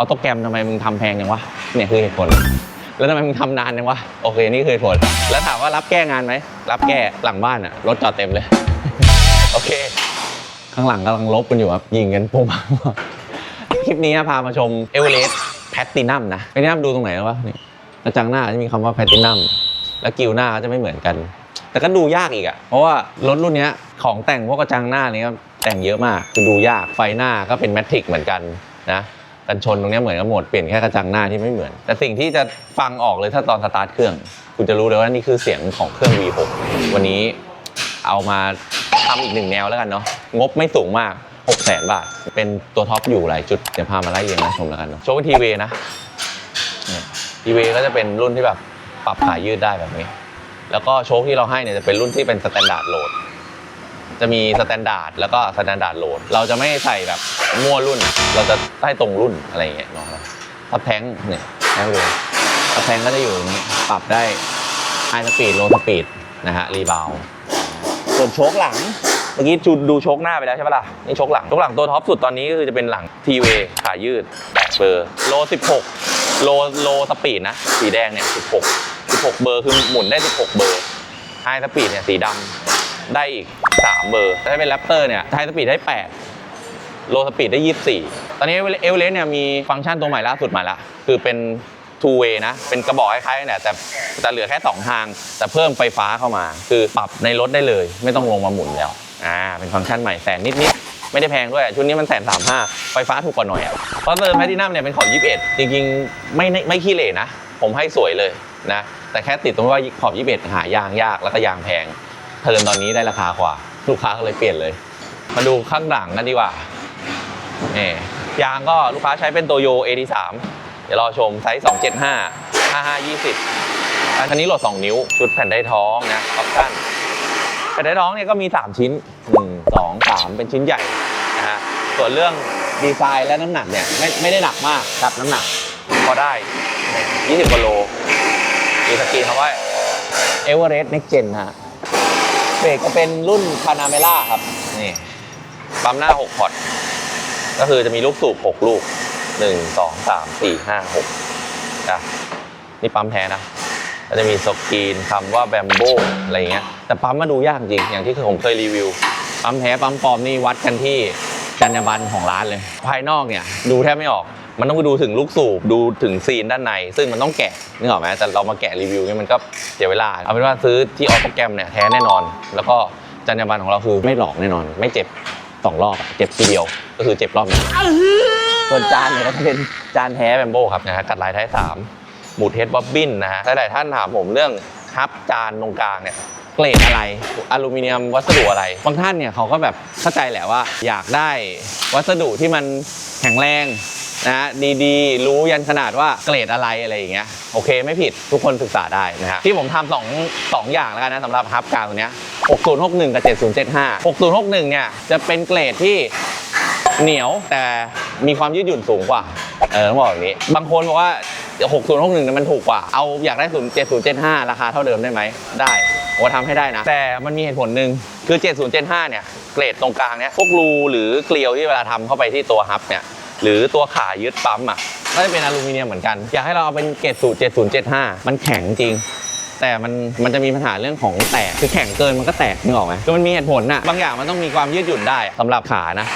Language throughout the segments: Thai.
ออโตแกรมทำไมมึงทำแพงจังวะเนี่ยคือเหตุผล แล้วทำไมมึงทำนานจังวะโอเคนี่คือเหตุผล แล้วถามว่ารับแก้งานไหมรับแก้หลังบ้านอะรถจอดเต็มเลย โอเค ข้างหลังกำลังลบกันอยู่ครับยิงกันปุ๊บคลิปนี้พามาชมเอเวอเรสต์แพตตินัมนะแพตตินัมดูตรงไหนแล้ววะนี่กระจังหน้าจะมีคำว่าแพตตินัมแล้วกิวหน้าก็จะไม่เหมือนกัน แต่ก็ดูยากอีกอะเพราะว่ารถรุ่นเนี้ยของแต่งพวกกระจังหน้านี่ก็แต่งเยอะมากคือดูยากไฟหน้าก็เป็นแมทริกเหมือนกันนะ กันชนตรงนี้เหมือนกันหมดเปลี่ยนแค่กระจังหน้าที่ไม่เหมือน แต่สิ่งที่จะฟังออกเลยถ้าตอนสตาร์ทเครื่อง คุณจะรู้เลยว่านี่คือเสียงของเครื่อง V6 วันนี้เอามาทำอีกหนึ่งแนวแล้วกันเนาะงบไม่สูงมาก6 0 0 0 0บาท เป็นตัวท็อปอยู่หลายจุด เดี๋ยวพามาไล่เรียงนะชมแล้วกันเนาะโชว์ทีเวนะทีเวก็จะเป็นรุ่นที่แบบปรับขายืดได้แบบนี้ แล้วก็โชคที่เราให้เนี่ยจะเป็นรุ่นที่เป็นสแตนดาร์ดโหลด จะมีสแตนดาร์ดแล้วก็สแตนดาร์ดโหลด เราจะไม่ใส่แบบมั่วรุ่น เราจะได้ตรงรุ่นอะไรอย่างเงี้ยเนาะทับแท้งเนี่ยแท้งเลยทับแท้งก็จะอยู่อย่างนี้ปรับได้ไฮสปีดโลสปีดนะฮะรีบาวส่วนโชคหลังเมื่อกี้จูดูโชคหน้าไปแล้วใช่ปะล่ะนี่โชคหลังโชคหลังตัวท็อปสุดตอนนี้ก็คือจะเป็นหลังทีเวขายืดแปดเบอร์โล 16 โลโลสปีดนะ สีแดงเนี่ย 16 16 เบอร์คือหมุนได้ 16 เบอร์ไฮสปีดเนี่ยสีดำได้อีก 3 เบอร์ ถ้าเป็นแรปเตอร์เนี่ยไฮสปีดได้ 8 โลสปีดได้ 24 ตอนนี้เอเวอเรสเนี่ยมีฟังก์ชันตัวใหม่ล่าสุดมาละคือเป็น two way นะ เป็นกระบอกคล้ายๆเนี่ยแต่แต่เหลือแค่ 2 ทาง แต่เพิ่มไฟฟ้าเข้ามา คือปรับในรถได้เลย ไม่ต้องลงมาหมุนแล้ว อ่า เป็นฟังก์ชันใหม่แสนนิดๆไม่ได้แพงด้วย ชุดนี้มันแสนสามห้าไฟฟ้าถูกกว่าหน่อยอะเพราะเติมแพทินัมเนี่ยเป็นของ 21 จริงๆ ไม่ไม่ขี้เหร่นะ ผมให้สวยเลยนะ แต่แค่ติดตรงว่าขอบ 21 หายางยากแล้วก็ยางแพงเทิร์นตอนนี้ได้ราคากว่า ลูกค้าก็เลยเปลี่ยนเลย มาดูข้างหลังกันดีกว่านี่ยางก็ลูกค้าใช้เป็นโตโย AD3 เดี๋ยวรอชมไซส์ 275 5520 อันนี้โหลด 2 นิ้ว ชุดแผ่นได้ท้องนะออปชั่นแผ่นได้ท้องเนี่ยก็มี 3 ชิ้น 1 2 3 เป็นชิ้นใหญ่นะฮะส่วนเรื่องดีไซน์และน้ำหนักเนี่ยไม่ไม่ได้หนักมากครับน้ำหนักพอได้ 20กว่าโลมีสกรีนคำว่า Everest Next Gen ฮะ เบรกจะเป็นรุ่น Panamera ครับ นี่ปั๊มหน้า 6 พอร์ต ก็คือจะมีลูกสูบ 6 ลูก 1 2 3 4 5 6นะนี่ปั๊มแท้นะก็จะมีสกีนคำว่าแบมโบอะไรอย่างเงี้ย แต่ปั๊มมาดูยากจริง อย่างที่ผมเคยรีวิว ปั๊มแท้ปั๊มปลอมนี่วัดกันที่จรรยาบรรณของร้านเลย ภายนอกเนี่ย ดูแทบไม่ออก มันต้องไปดูถึงลูกสูบดูถึงซีนด้านใน ซึ่งมันต้องแกะนึกออกไหมแต่เรามาแกะรีวิวเนี่ยมันก็เสียเวลา เอาเป็นว่าซื้อที่ออโปรแกรมเนี่ยแท้แน่นอน แล้วก็จรรยาบรรณของเราคือไม่หลอกแน่นอน ไม่เจ็บสองรอบอะเจ็บทีเดียว ก็คือเจ็บรอบเดียวส่วนจานเนี่ยก็จะเป็นจานแท้แบมโบครับนะฮะกัดลายท้ายสามหมุดเฮดบ๊อบบินนะฮะหลายๆท่านถามผมเรื่องฮับจานตรงกลางเนี่ยเกรดอะไรอลูมิเนียมวัสดุอะไร บางท่านเนี่ยเขาก็แบบเข้าใจแหละว่า อยากได้วัสดุที่มันแข็งแรง นะฮะดีๆ รู้ยันขนาดว่าเกรดอะไรอะไรอย่างเงี้ยโอเคไม่ผิดทุกคนศึกษาได้นะฮะที่ผมทำสองสองอย่างแล้วกันนะสำหรับฮับกางตัวเนี้ย6061 กับ 7075 6061 เนี่ย จะเป็นเกรดที่เหนียวแต่มีความยืดหยุ่นสูงกว่า เออต้องบอกอย่างนี้ บางคนบอกว่า 6061เนี่ยมันถูกกว่า เอาอยากได้7075 ราคาเท่าเดิมได้ไหม ได้ว่าทำให้ได้นะ แต่มันมีเหตุผลหนึ่งคือ 7075 เนี่ย เกรดตรงกลางเนี่ย พวกรูหรือเกลียวที่เวลาทำเข้าไปที่ตัวฮับเนี่ย หรือตัวขายึดปั๊มอะก็จะเป็นอลูมิเนียมเหมือนกัน อยากให้เราเอาเป็นเกรดสูตร7075 มันแข็งจริง แต่มันมันจะมีปัญหาเรื่องของแตกคือแข็งเกินมันก็แตกนึกออกไหมคือมันมีเหตุผลน่ะบางอย่างมันต้องมีความยืดหยุ่นได้สำหรับขานะ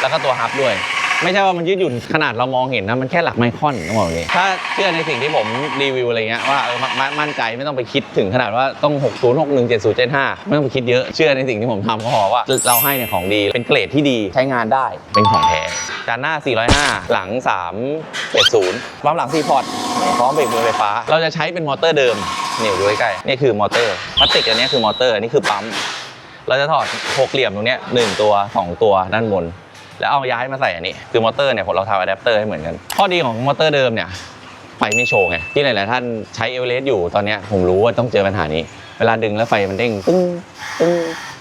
แล้วก็ตัวฮับด้วย ไม่ใช่ว่ามันยืดหยุ่นขนาดเรามองเห็นนะมันแค่หลักไมครอนต้องบอกอย่างนี้ถ้าเชื่อในสิ่งที่ผมรีวิวอะไรเงี้ยว่าเออมมั่นใจไม่ต้องไปคิดถึงขนาดว่าต้อง 60 61 70 75 ไม่ต้องไปคิดเยอะเชื่อในสิ่งที่ผมทำก็พอว่าเราให้เนี่ยของดีเป็นเกรดที่ดีใช้งานได้เป็นของแท้จานหน้า 405 หลัง 370ปั๊มหลัง4พอร์ตพร้อมเบรกมือไฟฟ้า เราจะใช้เป็นมอเตอร์เดิมนี่ดูใกล้ๆนี่คือมอเตอร์พลาสติกอันนี้คือมอเตอร์อันนี้คือปั๊มเราจะถอดหกเหลี่ยมตรงนี้หนึ่งตัวสองตัวด้านบน แล้วเอาย้ายมาใส่อันนี้คือมอเตอร์เนี่ยผมเราทำอะแดปเตอร์ให้เหมือนกันข้อดีของมอเตอร์เดิมเนี่ยไฟไม่โชว์ไงที่หลาย ๆ ท่านใช้เอเวอเรสต์อยู่ตอนนี้ผมรู้ว่าต้องเจอปัญหานี้ เวลาดึงแล้วไฟมันเด้งตึ้งตึ้ง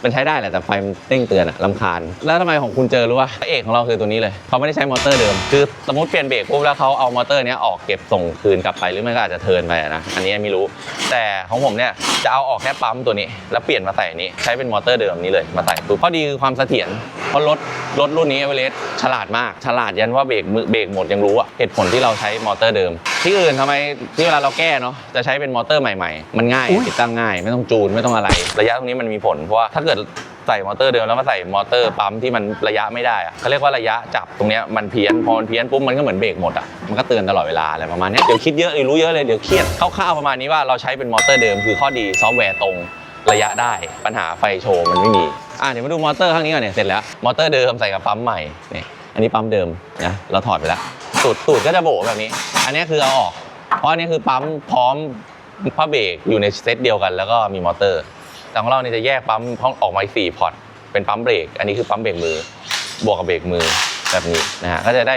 มันใช้ได้แหละแต่ไฟมันเต้งเตือนอะลำคาญ แล้วทำไมของคุณเจอรู้ว่าพระเอกของเราคือตัวนี้เลยเขาไม่ได้ใช้มอเตอร์เดิม คือสมมติเปลี่ยนเบรกปุ๊บแล้วเขาเอามอเตอร์เนี้ยออกเก็บส่งคืนกลับไปหรือไม่ก็อาจจะเทิร์นไปอะนะอันนี้ไม่รู้ แต่ของผมเนี่ยจะเอาออกแค่ปั๊มตัวนี้ แล้วเปลี่ยนมาใส่อันนี้ใช้เป็นมอเตอร์เดิมนี้เลยมาใส่ปุ๊บข้อดีคือความเสถียรเพราะรถรถรุ่นนี้เอเวอเรสต์ฉลาดมากฉลาดยันว่าเบรกมือเบรกหมดยังรู้อะเหตุผลที่เราใช้มอเตอร์เดิม ที่อื่นทำไมที่เวลาเราแก้เนาะจะใช้เป็นมอเตอร์ใหม่ ๆ มันง่ายติดตั้งง่าย ไม่ต้องจูนไม่ต้องอะไร ระยะตรงนี้มันมีผลเพราะว่าถ้าเกิดใส่มอเตอร์เดิมแล้วมาใส่มอเตอร์ปั๊มที่มันระยะไม่ได้อะเขาเรียกว่าระยะจับตรงเนี้ยมันเพี้ยนพอมันเพี้ยนปุ๊บมันก็เหมือนเบรกหมดอะมันก็เตือนตลอดเวลาอะไรประมาณเนี้ยเดี๋ยวคิดเยอะเลยรู้เยอะเลยเดี๋ยวเครียดคร่าวๆประมาณนี้ว่าเราใช้เป็นมอเตอร์เดิมคือข้อดีซอฟต์แวร์ตรงระยะได้ปัญหาไฟโชว์มันไม่มีอะเดี๋ยวมาดูมอเตอร์ข้างนี้ก่อนเนี่ยเสร็จแล้วมอเตอร์เดิมใส่กับปั๊มใหม่นี่อันนี้ปั๊มเดิมนะเราถอดไปแล้วตูดตูดก็จะโบแบบนี้ อันนี้คือเอาออก เพราะอันนี้คือปั๊มพร้อมผ้าเบรกอยู่ในเซตเดียวกัน แล้วก็มีมอเตอร์ แต่ของเราเนี่ยจะแยกปั๊มออกมาสี่พอร์ตเป็นปั๊มเบรก อันนี้คือปั๊มเบรกมือ บวกกับเบรกมือแบบนี้นะฮะก็จะได้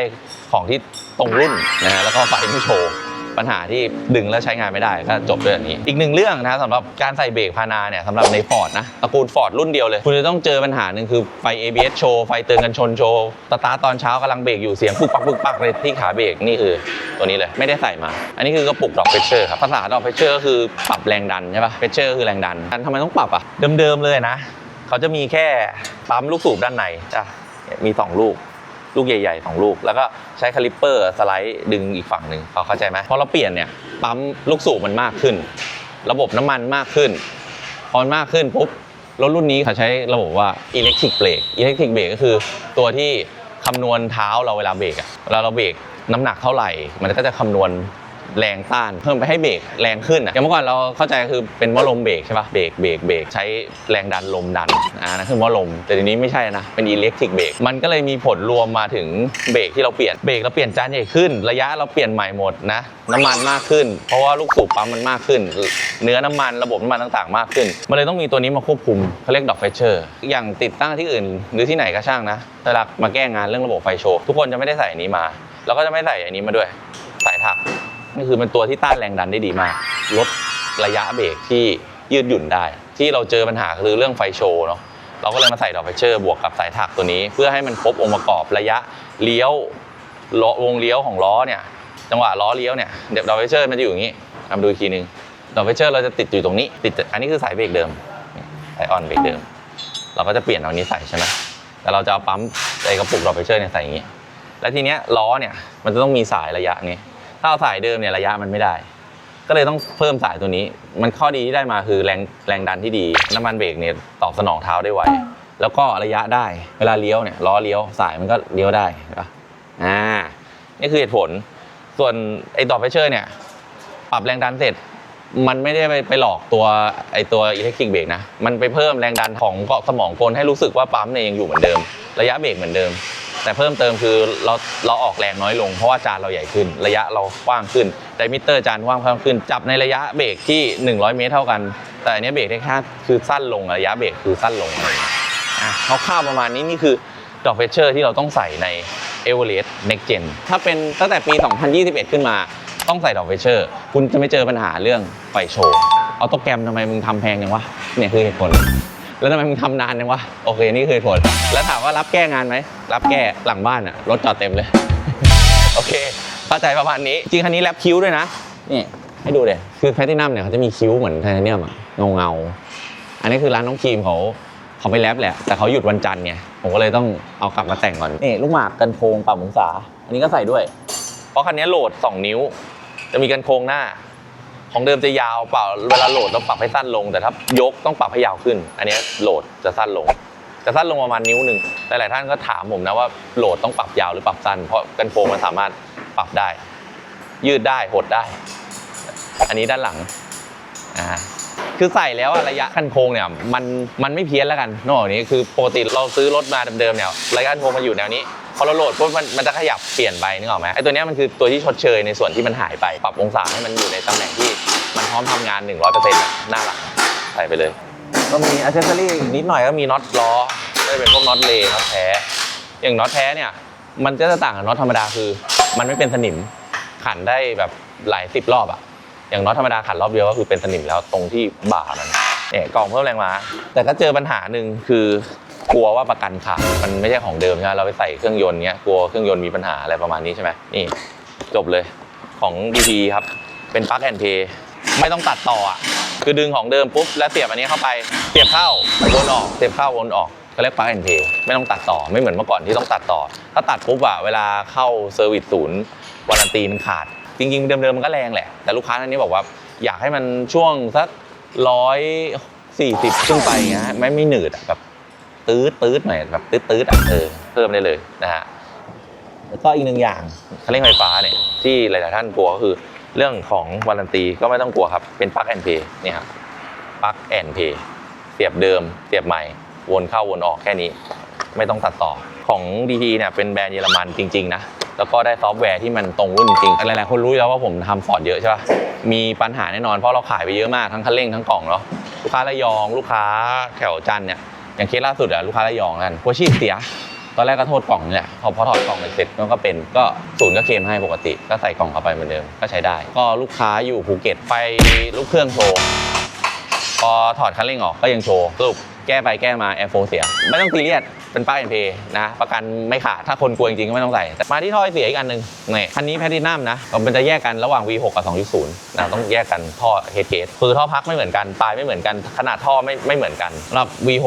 ของที่ตรงรุ่นนะฮะแล้วก็ไฟไม่โชว์ ปัญหาที่ดึงแล้วใช้งานไม่ได้ก็จบด้วยแบบนี้ อีกหนึ่งเรื่องนะสำหรับการใส่เบรกพานาเนี่ยสำหรับในฟอร์ดนะตระกูลฟอร์ดรุ่นเดียวเลย คุณจะต้องเจอปัญหาหนึ่งคือไฟ ABS โชว์ไฟเตือนกันชนโชว์สตาร์ตอนเช้ากำลังเบรกอยู่เสียงปึ๊กปักปึ๊กปักเลยที่ขาเบรกนี่คือตัวนี้เลยไม่ได้ใส่มา อันนี้คือกระปุกดอกเฟชเชอร์ครับภาษาดอกเฟชเชอร์ก็คือปรับแรงดันใช่ปะเฟชเชอร์คือแรงดันทำไมต้องปรับอะเดิมๆเลยนะเขาจะมีแค่ปั๊มลูกสูบด้านในจ้ะมีสองลูก ลูกใหญ่ๆสองลูก แล้วก็ใช้คาลิปเปอร์สไลด์ดึงอีกฝั่งหนึ่งพอเข้าใจไหมพอเราเปลี่ยนเนี่ยปั๊มลูกสูบมันมากขึ้น ระบบน้ำมันมากขึ้นพอมันมากขึ้นปุ๊บรถรุ่นนี้เขาใช้ระบบว่าอิเล็กทริกเบรกอิเล็กทริกเบรกก็คือตัวที่คำนวณเท้าเราเวลาเบรกอะเวลาเราเบรกน้ำหนักเท่าไหร่ มันก็จะคำนวณ แรงต้าน เพิ่มไปให้เบรกแรงขึ้นอะอย่างเมื่อก่อนเราเข้าใจคือเป็นหม้อลมเบรกใช่ปะเบรกเบรกเบรกใช้แรงดันลมดันอ่านั่นคือหม้อลม แต่ทีนี้ไม่ใช่นะเป็นอิเล็กทริกเบรกมันก็เลยมีผลรวมมาถึงเบรกที่เราเปลี่ยนเบรกเราเปลี่ยนจานใหญ่ขึ้น ระยะเราเปลี่ยนใหม่หมดนะน้ำมันมากขึ้น เพราะว่าลูกสูบปั๊มมันมากขึ้น เนื้อน้ำมันระบบน้ำมันต่างๆ มากขึ้น มันเลยต้องมีตัวนี้มาควบคุมเขาเรียกดอกเฟเชอร์ อย่างติดตั้งที่อื่น หรือที่ไหนก็ช่างนะเวลามาแก้งานเรื่องระบบไฟโชว์ทุกคนจะไม่ได้ใส่อันนี้มา แล้วก็จะไม่ใส่อันนี้มาด้วย สายถัก นี่คือเป็นตัวที่ต้านแรงดันได้ดีมาก ลดระยะเบรกที่ยืดหยุ่นได้ ที่เราเจอปัญหาคือเรื่องไฟโชว์เนาะเราก็เลยมาใส่ดอกไฟเชอร์บวกกับสายถักตัวนี้ เพื่อให้มันครบองค์ประกอบระยะเลี้ยวล้อวงเลี้ยวของล้อเนี่ยจังหวะล้อเลี้ยวเนี่ยเดี๋ยวดอกไฟเชอร์มันจะอยู่อย่างนี้เอามาดูอีกทีนึงดอกไฟเชอร์เราจะติดอยู่ตรงนี้ติดอันนี้คือสายเบรกเดิมสายออนเบรกเดิม เราก็จะเปลี่ยนเอาอันนี้ใส่ใช่ไหมแต่เราจะเอาปั๊มไอกระปุกดอกไฟเชอร์เนี่ยใส่อย่างนี้ แล้วทีเนี้ยล้อเนี่ยมันจะต้องมีสายระยะนี้ เอาสายเดิมเนี่ยระยะมันไม่ได้ ก็เลยต้องเพิ่มสายตัวนี้ มันข้อดีที่ได้มาคือแรงแรงดันที่ดี น้ำมันเบรกเนี่ยตอบสนองเท้าได้ไวแล้วก็ระยะได้ เวลาเลี้ยวเนี่ยล้อเลี้ยวสายมันก็เลี้ยวได้เห็นปะอ่านี่คือเหตุผล ส่วนไอ้ดอกไฟเชอร์เนี่ยปรับแรงดันเสร็จมันไม่ได้ไปไปหลอกตัวไอตัวอิเล็กทริกเบรกนะ มันไปเพิ่มแรงดันของเกาะสมองกลให้รู้สึกว่าปั๊มเนี่ยยังอยู่เหมือนเดิม ระยะเบรกเหมือนเดิม แต่เพิ่มเติมคือเราเราออกแรงน้อยลงเพราะว่าจานเราใหญ่ขึ้น ระยะเรากว้างขึ้นไดมิเตอร์จานกว้างเพิ่มขึ้น จับในระยะเบรกที่ 100 เมตรเท่ากัน แต่อันนี้เบรกได้แค่คือสั้นลงระยะเบรกคือสั้นลงอะไรอย่างเงี้าวประมาณนี้นี่คือดอกเฟเชอร์ที่เราต้องใส่ใน e v e r e s t Next Gen ถ้าเป็นตั้งแต่ปี 2021 ขึ้นมาต้องใส่ดอกเฟเชอร์ คุณจะไม่เจอปัญหาเรื่องไฟโชว์ เอาโตแกรมทำไมมึงทำแพงจังวะเนี่ยคือเหตุผล แล้วทำไมมึงทำนานจังวะ โอเค นี่คือเหตุผล แล้วถามว่ารับแก้งานไหม รับแก้หลังบ้านอะรถจอดเต็มเลย โอเค เข้าใจประมาณนี้ จริงคันนี้แรปคิ้วด้วยนะ นี่ ให้ดูเลยคือแพทตินัมเนี่ยเขาจะมีคิ้วเหมือนไทเทเนียมอะเงาเงาๆอันนี้คือร้านน้องครีมเขาเขาไปแรปแหละ แต่เขาหยุดวันจันทร์ไง ผมก็เลยต้องเอากลับมาแต่งก่อน นี่ลูกหมากกันโค้งปรับองศา อันนี้ก็ใส่ด้วย เพราะคันนี้โหลด 2 นิ้ว จะมีกันโค้งหน้า ของเดิมจะยาวเปล่าเวลาโหลดต้องปรับให้สั้นลง แต่ถ้ายกต้องปรับให้ยาวขึ้น อันนี้โหลดจะสั้นลง จะสั้นลงประมาณนิ้วหนึ่งหลายๆท่านก็ถามผมนะว่าโหลดต้องปรับยาวหรือปรับสั้น เพราะกันโค้งมันสามารถปรับได้ ยืดได้หดได้ อันนี้ด้านหลังอ่าคือใส่แล้วระยะคันโค้งเนี่ยมันมันไม่เพี้ยนแล้วกันนอกจากนี้คือปกติเราซื้อรถมาเดิมๆเนี่ยระยะคันโค้งมันอยู่แนวนี้ พอเราโหลดปุ๊บมันมันจะขยับเปลี่ยนไปนึกออกไหมไอ้ตัวเนี้ยมันคือตัวที่ชดเชยในส่วนที่มันหายไปปรับองศาให้มันอยู่ในตำแหน่งที่มันพร้อมทำงาน 100%หน้าหลังใส่ไปเลย ก็มีอัเซสซอรี่นิดหน่อยก็มีน็อตล้อก็จะเป็นพวกน็อตเลย์น็อตแท้ อย่างน็อตแท้เนี่ย มันก็จะต่างกับน็อตธรรมดาคือ มันไม่เป็นสนิมขันได้แบบหลายสิบรอบอะอย่างน็อตธรรมดาขันรอบเดียวก็คือเป็นสนิมแล้วตรงที่บ่ามันเนี่ยกล่องเพิ่มแรงม้าแต่ก็เจอปัญหาหนึ่งคือ กลัวว่าประกันขาดมันไม่ใช่ของเดิมใช่ไหมเราไปใส่เครื่องยนต์เนี้ยกลัวเครื่องยนต์มีปัญหาอะไรประมาณนี้ใช่ไหมนี่จบเลยของ DT ครับเป็นปลั๊กแอนเพย์ไม่ต้องตัดต่ออะคือดึงของเดิมปุ๊บแล้วเสียบอันนี้เข้าไปเสียบเข้าวนออกเสียบเข้าวนออกก็เรียกปลั๊กแอนเพย์ไม่ต้องตัดต่อไม่เหมือนเมื่อก่อนที่ต้องตัดต่อ ถ้าตัดปุ๊บอะเวลาเข้าเซอร์วิสศูนย์วารันตีมันขาด จริงๆ เดิมๆมันก็แรงแหละ แต่ลูกค้าท่านนี้บอกว่า อยากให้มันช่วงสักร้อยสี่สิบขึ้นไปเงี้ยไม่ไม่หนืดอะแบบ ตื้อตื้อหน่อยแบบตื้อตื้ออะเออเพิ่มได้เลยนะฮะแล้วก็อีกหนึ่งอย่างคันเร่งไฟฟ้าเนี่ยที่หลาย ๆ ท่านกลัวก็คือ เรื่องของวารันตีก็ไม่ต้องกลัวครับ เป็นปลั๊กแอนเพย์เนี่ยครับปลั๊กแอนเพย์เสียบเดิม เสียบใหม่ วนเข้าวนออกแค่นี้ ไม่ต้องตัดต่อของ DT เนี่ยเป็นแบรนด์เยอรมันจริง ๆ นะแล้วก็ได้ซอฟต์แวร์ที่มันตรงรุ่นจริงๆ หลายๆ คนรู้แล้วว่าผมทำฟอร์ดเยอะใช่ปะมีปัญหาแน่นอนเพราะเราขายไปเยอะมากทั้งคันเร่งทั้งกล่องเนาะ ลูกค้าระยอง ลูกค้าแถวจันทร์เนี่ย อย่างเคสล่าสุดอะลูกค้าระยองกันหัวฉีดเสีย ตอนแรกก็โทษกล่องนี่แหละพอพอถอดกล่องไปเสร็จมันก็เป็นก็ศูนย์ก็เคลมให้ปกติ ก็ใส่กล่องเข้าไปเหมือนเดิมก็ใช้ได้ ก็ลูกค้าอยู่ภูเก็ตไปลูกเครื่องโชว์พอถอดคันเร่งออกก็ยังโชว์สรุปแก้ไปแก้มาแอร์โฟเสีย ไม่ต้องซีเรียสเป็นป้ายเอ็นเพนะ ประกันไม่ขาด ถ้าคนกลัวจริงๆ ก็ไม่ต้องใส่ แต่มาที่ท่อไอเสียอีกอันหนึ่งนี่คันนี้แพทินัมนะมันจะแยกกันระหว่าง V6 กับ 2.0นะต้องแยกกันท่อเฮดเกตคือท่อพักไม่เหมือนกัน ปลายไม่เหมือนกัน ขนาดท่อไม่ไม่เหมือนกันสำหรับ V6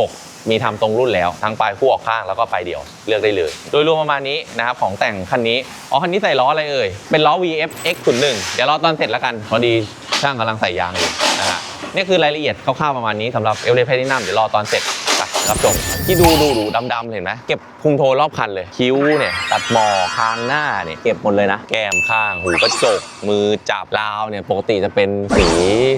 มีทำตรงรุ่นแล้วทั้งปลายคู่ออกข้างแล้วก็ปลายเดี่ยวเลือกได้เลย โดยรวมประมาณนี้นะครับของแต่งคันนี้อ๋อคันนี้ใส่ล้ออะไรเอ่ยเป็นล้อ VF X01 เดี๋ยวรอตอนเสร็จแล้วกันพอดีช่างกำลังใส่ยางอยู่นะฮะนี่คือรายละเอียดคร่าวๆประมาณนี้สำหรับเอลเลพ a ตินัมเดี๋ยวรอตอนเสร็จ ไปรับชมที่ดูดูดูดำๆเห็นไหมเก็บคุมโทนรอบคันเลย คิ้วเนี่ยตัดหมอคางหน้าเนี่ยเก็บหมดเลยนะ แก้มข้างหูกระจก มือจับราวเนี่ยปกติจะเป็นสี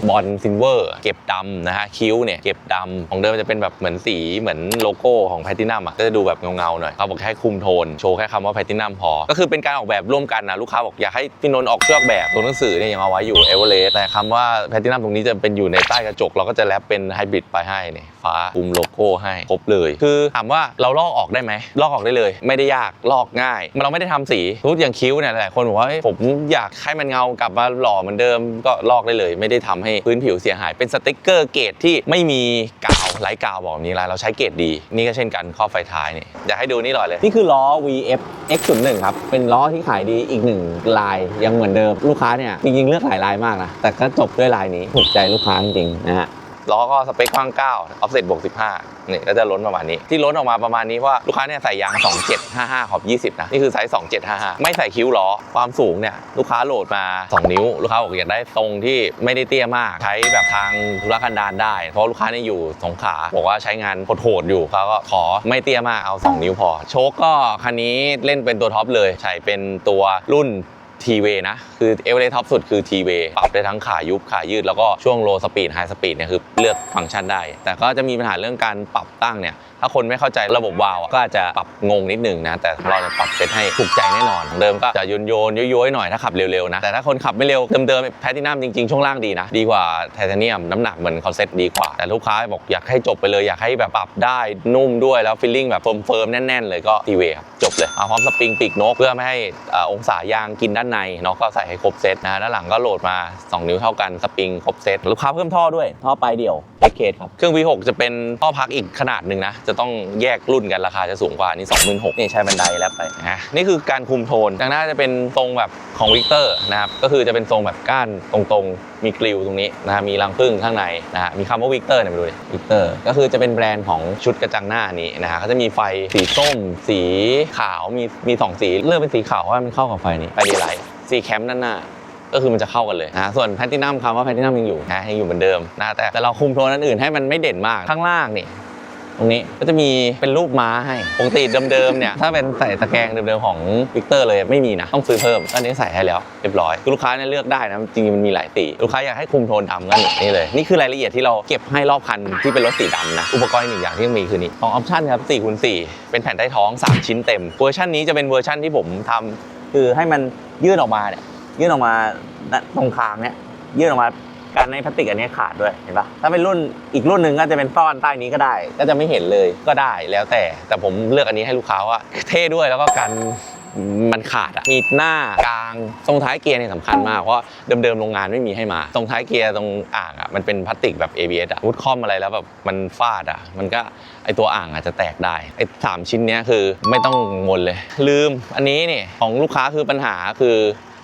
บอลซิลเวอร์ เก็บดำนะฮะคิ้วเนี่ยเก็บดำของเดิมจะเป็นแบบเหมือนสีเหมือนโลโก้ของแพทินัมอะก็จะดูแบบเงาๆหน่อยเขาบอกแค่คุมโทนโชว์แค่คำว่าแพทินัมพอ ก็คือเป็นการออกแบบร่วมกันนะลูกค้าบอกอยากให้พี่นนท์ออกช่วยออกแบบตัวหนังสือเนี่ยยังเอาไว้อยู่เอเวอเรสต์แต่คำว่าแพทินัมตรงนี้จะเป็นอยู่ในใต้กระจก เราก็จะแรปเป็นไฮบริดไปให้เนี่ยฟ้าคุมโลโก้ให้ครบเลย คือถามว่าเราลอกออกได้ไหมลอกออกได้เลย ไม่ได้ยากลอกง่ายเราไม่ได้ทำสีทุกอย่างคิ้วเนี่ยหลายคนบอกว่าเฮ้ยผมอยากให้มันเงากลับมาหล่อเหมือนเดิมก็ลอกได้เลย ไม่ได้ทำให้พื้นผิวเสียหาย เป็นสติกเกอร์เกรดที่ไม่มีกาวไร้กาวบอกแบบนี้ไรเราใช้เกรดดี นี่ก็เช่นกันข้อไฟท้ายนี่อยากให้ดูนี่หน่อยเลย นี่คือล้อ VF X01 ครับ เป็นล้อที่ขายดีอีกหนึ่งลายยังเหมือนเดิมลูกค้าเนี่ยจริงๆเลือกหลายลายมากนะแต่ก็จบด้วยลายนี้ถูกใจลูกค้าจริงๆนะฮะ ล้อก็สเปคกว้าง9ออฟเซ็ตบวก15นี่ก็จะล้นประมาณนี้ ที่ล้นออกมาประมาณนี้เพราะว่าลูกค้าเนี่ยใส่ยาง 2755 ขอบ 20 นะ นี่คือไซส์ 2755 ไม่ใส่คิ้วล้อ ความสูงเนี่ยลูกค้าโหลดมา 2 นิ้ว ลูกค้าบอกอยากได้ทรงที่ไม่ได้เตี้ยมาก ใช้แบบทางธุรกันดารได้ เพราะลูกค้าเนี่ยอยู่สงขาบอกว่าใช้งานโหดๆอยู่เขาก็ขอไม่เตี้ยมากเอา 2 นิ้วพอ โชคก็คันนี้เล่นเป็นตัวท็อปเลยใช้เป็นตัวรุ่น ทีเวนะ คือเอเวอเรสท็อปสุดคือทีเวปรับได้ทั้งขายุบขายืดแล้วก็ช่วงโลสปีดไฮสปีดเนี่ยคือเลือกฟังก์ชันได้ แต่ก็จะมีปัญหาเรื่องการปรับตั้งเนี่ย ถ้าคนไม่เข้าใจระบบวาล์วก็อาจจะปรับงงนิดนึงนะ แต่เราจะปรับเซตให้ถูกใจแน่นอนเดิมก็จะโยนโยนย้อยๆหน่อยถ้าขับเร็วๆนะ แต่ถ้าคนขับไม่เร็วเดิมๆแพทินัมจริงๆ ช่วงล่างดีนะ ดีกว่าไทเทเนียมน้ำหนักเหมือนเขาเซตดีกว่า แต่ลูกค้าบอกอยากให้จบไปเลยอยากให้แบบปรับได้นุ่มด้วยแล้วฟีลลิ่งแบบเฟิร์มๆแน่นๆเลยก็ทีเวครับจบเลยมาพร้อมสปริงปีกนกเพื่อไม่ให้อองศายางกินด้านในเนาะก็ใส่ให้ครบเซตนะด้านหลังก็โหลดมา 2 นิ้วเท่ากันสปริงครบเซตลูกค้าเพิ่มท่อด้วยท่อปลายเดี่ยวเอ็กเคครับเครื่อง V6 จะเป็นท่อพักอีกขนาดหนึ่งนะจะต้องแยกรุ่นกันราคาจะสูงกว่านี่26,000นี่ใช้บันไดแล้วไปนะนี่คือการคุมโทนดังนั้นจะเป็นทรงแบบของวิกเตอร์นะครับก็คือจะเป็นทรงแบบก้านตรงๆ มีกริลตรงนี้นะฮะมีรังผึ้งข้างในนะฮะมีคำว่าวิกเตอร์เนี่ยมาดูดิวิกเตอร์ก็คือจะเป็นแบรนด์ของชุดกระจังหน้านี้นะฮะเขาจะมีไฟสีส้ม สีขาวมีมีสองสีเลือกเป็นสีขาวว่ามันเข้ากับไฟนี้ไฟดีไลท์สีแคมป์ด้านหน้าก็คือมันจะเข้ากันเลยนะส่วนแพลตินัมคำว่าแพลตินัมยังอยู่นะยังอยู่เหมือนเดิมนะแต่แต่เราคุมโทนอันอื่นให้มันไม่เด่นมากข้างล่างนี่ ตรงนี้ก็จะมีเป็นรูปม้าให้ปกติเดิมๆเนี่ยถ้าเป็นใส่ตะแกรงเดิมๆของวิกเตอร์เลยไม่มีนะต้องซื้อเพิ่มอันนี้ใส่ให้แล้วเรียบร้อยคือลูกค้าเนี่ยเลือกได้นะจริงๆมันมีหลายสีลูกค้าอยากให้คุมโทนดำก็นี่เลยนี่คือรายละเอียดที่เราเก็บให้รอบคันที่เป็นรถสีดำนะอุปกรณ์หนึ่งอย่างที่มีคือนี่ของออปชั่นครับ4คูณ4เป็นแผ่นใต้ท้อง 3 ชิ้นเต็มเวอร์ชันนี้จะเป็นเวอร์ชันที่ผมทำคือให้มันยื่นออกมาเนี่ยยื่นออกมาตรงคางเนี่ยยื่นออกมา การในพลาสติกอันนี้ขาดด้วยเห็นปะถ้าเป็นรุ่นอีกรุ่นหนึ่งก็จะเป็นซ่อนใต้นี้ก็ได้ ก็จะไม่เห็นเลยก็ได้แล้วแต่ แต่ผมเลือกอันนี้ให้ลูกค้าว่าเท่ด้วยแล้วก็กันมันขาดอะมีหน้ากลางทรงท้ายเกียร์เนี่ยสำคัญมากเพราะเดิมๆโรงงานไม่มีให้มาตรงท้ายเกียร์ตรงอ่างอะมันเป็นพลาสติกแบบ ABS อะวุดคอมอะไรแล้วแบบมันฟาดอะมันก็ไอตัวอ่างอาจจะแตกได้ไอสามชิ้นเนี้ยคือไม่ต้องกังวลเลย ลืมอันนี้นี่ของลูกค้าคือปัญหาคือ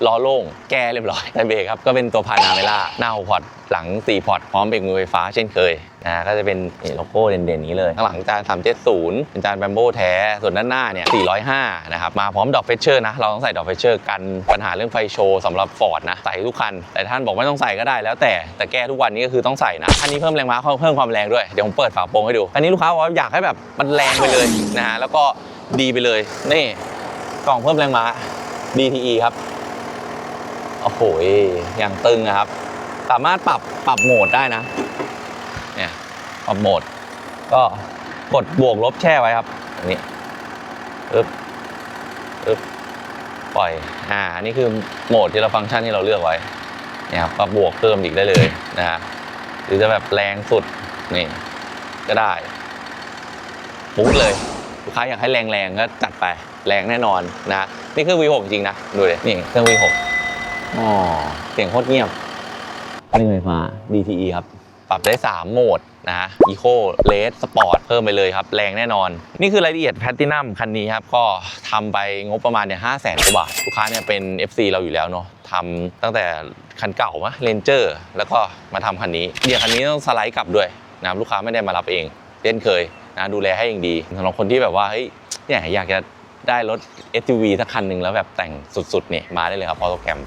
ล้อโล่งแก้เรียบร้อยแต่เบรกครับก็เป็นตัวพานาเมล่าหน้าหกพอร์ตหลัง4พอร์ตพร้อมเบรกมือไฟฟ้าเช่นเคยนะก็จะเป็นโลโก้เด่นๆนี้เลยข้างหลังจาน 370 เป็นจานแบมโบแท้ ส่วนด้านหน้าเนี่ย 405 นะครับ มาพร้อมดอกเฟเชอร์นะ เราต้องใส่ดอกเฟเชอร์กันปัญหาเรื่องไฟโชว์สำหรับฟอร์ดนะ ใส่ทุกคัน แต่ท่านบอกไม่ต้องใส่ก็ได้แล้วแต่ แต่แก้ทุกวันนี้ก็คือต้องใส่นะคันนี้เพิ่มแรงม้าเพิ่มความแรงด้วย เดี๋ยวผมเปิดฝาโปรงให้ดูอันนี้ลูกค้าบอกอยากให้แบบมันแรงไปเลยนะฮะแล้วก็ดีไปเลยนี่กล่องเพิ่มแรงม้า DTE ครับ โอ้โหอย่างตึงนะครับ สามารถปรับปรับโหมดได้นะ เนี่ย ปรับโหมด ก็กดบวกลบแช่ไว้ครับอันนี้อึ๊บอึ๊บปล่อย อ่าอันนี้คือโหมดที่เราฟังก์ชันที่เราเลือกไว้ เนี่ยครับปรับบวกเพิ่มอีกได้เลยนะฮะ หรือจะแบบแรงสุด นี่ ก็ได้ ปุ๊บเลย ลูกค้าอยากให้แรงๆก็จัดไป แรงแน่นอนนะ นี่เครื่อง V6 จริงนะ ดูเลยนี่เครื่อง V6 อ๋อเสียงโคตรเงียบเครื่องไฟฟ้า DTE ครับ ปรับได้ 3 โหมดนะฮะ Eco Red Sport เพิ่มไปเลยครับ แรงแน่นอน นี่คือรายละเอียดแพ t ตินัมคันนี้ครับ ก็ทำไปงบประมาณเนี่ยห้าแสนกว่าบาท ลูกค้าเนี่ยเป็น FC เราอยู่แล้วเนาะทำตั้งแต่คันเก่ามะเรนเจอร์แล้วก็มาทำคันนี้เดี๋ยวคันนี้ต้องสไลด์กลับด้วยนะครับลูกค้าไม่ได้มารับเองเช่นเคยนะดูแลให้อย่างดีสำหรับคนที่แบบว่าเฮ้ยเนี่ยอยากจะได้รถ SUV สักคันหนึ่งแล้วแบบแต่งสุดๆเนี่ยมาได้เลยครับออโตแกรม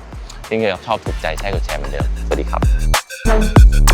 เช่นเคยคชอบถูกใจแชร์กดแชร์เหมือนเดิมสวัสดีครับ